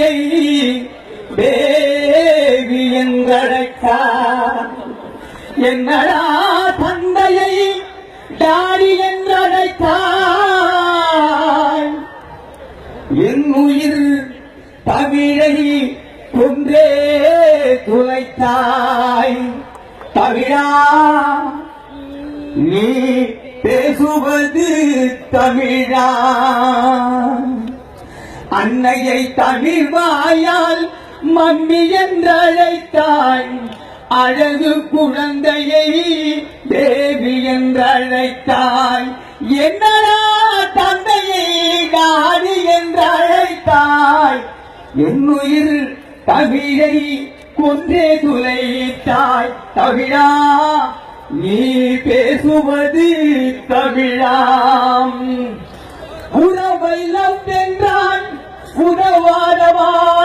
தந்தையை தேவி என்றழைத்தா. என்னடா தந்தையை டாடி என்றழைத்தாய்? என் உயிர் தமிழை கொன்றே துளைத்தாய். தமிழா நீ பேசுவது தமிழா. அன்னையை தமிழ் வாயால் மம்மி என்றழைத்தாய். அழகு குழந்தையை தேவி என்றழைத்தாய். என்னடா தந்தையை டாடி என்றழைத்தாய். என் உயிர் தமிழை கொன்றே துளைத்தாய். தமிழா நீ பேசுவது தமிழாம் വാരമാ